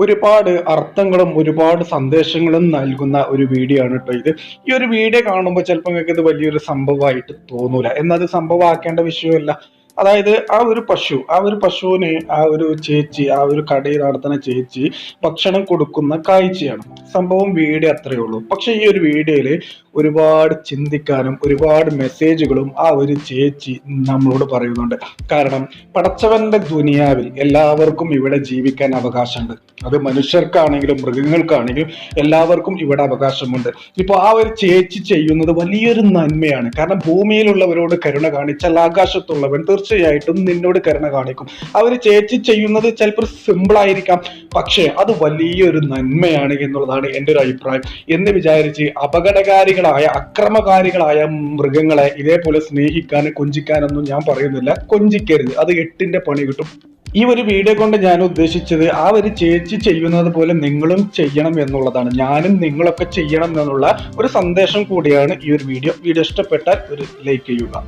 ഒരുപാട് അർത്ഥങ്ങളും ഒരുപാട് സന്ദേശങ്ങളും നൽകുന്ന ഒരു വീഡിയോ ആണ് കേട്ടോ ഇത്. ഈ ഒരു വീഡിയോ കാണുമ്പോൾ ചിലപ്പോൾ നിങ്ങൾക്ക് ഇത് വലിയൊരു സംഭവമായിട്ട് തോന്നൂല. എന്നാൽ അത് സംഭവമാക്കേണ്ട വിഷയമല്ല. അതായത് ആ ഒരു പശു ആ ഒരു പശുവിന് ആ ഒരു ചേച്ചി ആ ഒരു കടയിൽ നടത്തുന്ന ചേച്ചി ഭക്ഷണം കൊടുക്കുന്ന കാഴ്ചയാണ്. സംഭവം വീഡിയോ അത്രയേ ഉള്ളൂ. പക്ഷെ ഈ ഒരു വീഡിയോയിൽ ഒരുപാട് ചിന്തിക്കാനും ഒരുപാട് മെസ്സേജുകളും ആ ഒരു ചേച്ചി നമ്മളോട് പറയുന്നുണ്ട്. കാരണം പടച്ചവന്റെ ദുനിയാവിൽ എല്ലാവർക്കും ഇവിടെ ജീവിക്കാൻ അവകാശമുണ്ട്. അത് മനുഷ്യർക്കാണെങ്കിലും മൃഗങ്ങൾക്കാണെങ്കിലും എല്ലാവർക്കും ഇവിടെ അവകാശമുണ്ട്. ഇപ്പോൾ ആ ഒരു ചേച്ചി ചെയ്യുന്നത് വലിയൊരു നന്മയാണ്. കാരണം ഭൂമിയിലുള്ളവരോട് കരുണ കാണിച്ചാൽ ആകാശത്തുള്ളവൻ തീർച്ചയായിട്ടും നിന്നോട് കരുണ കാണിക്കും. അവർ ചേച്ചി ചെയ്യുന്നത് ചിലപ്പോൾ സിമ്പിൾ ആയിരിക്കാം. പക്ഷേ അത് വലിയൊരു നന്മയാണ് എന്നുള്ളതാണ് എന്റെ ഒരു അഭിപ്രായം. എന്ന് വിചാരിച്ച് അപകടകാരികളായ അക്രമകാരികളായ മൃഗങ്ങളെ ഇതേപോലെ സ്നേഹിക്കാൻ കൊഞ്ചിക്കാനൊന്നും ഞാൻ പറയുന്നില്ല. കൊഞ്ചിക്കരുത്. അത് എട്ടിന്റെ പണി കിട്ടും. ഈ ഒരു വീഡിയോ കൊണ്ട് ഞാൻ ഉദ്ദേശിച്ചത് ആ ഒരു ചേച്ചി ചെയ്യുന്നത് പോലെ നിങ്ങളും ചെയ്യണം എന്നുള്ളതാണ്. ഞാനും നിങ്ങളൊക്കെ ചെയ്യണം എന്നുള്ള ഒരു സന്ദേശം കൂടിയാണ് ഈ ഒരു വീഡിയോ വീഡിയോ ഇഷ്ടപ്പെട്ടാൽ ഒരു ലൈക്ക് ചെയ്യുക.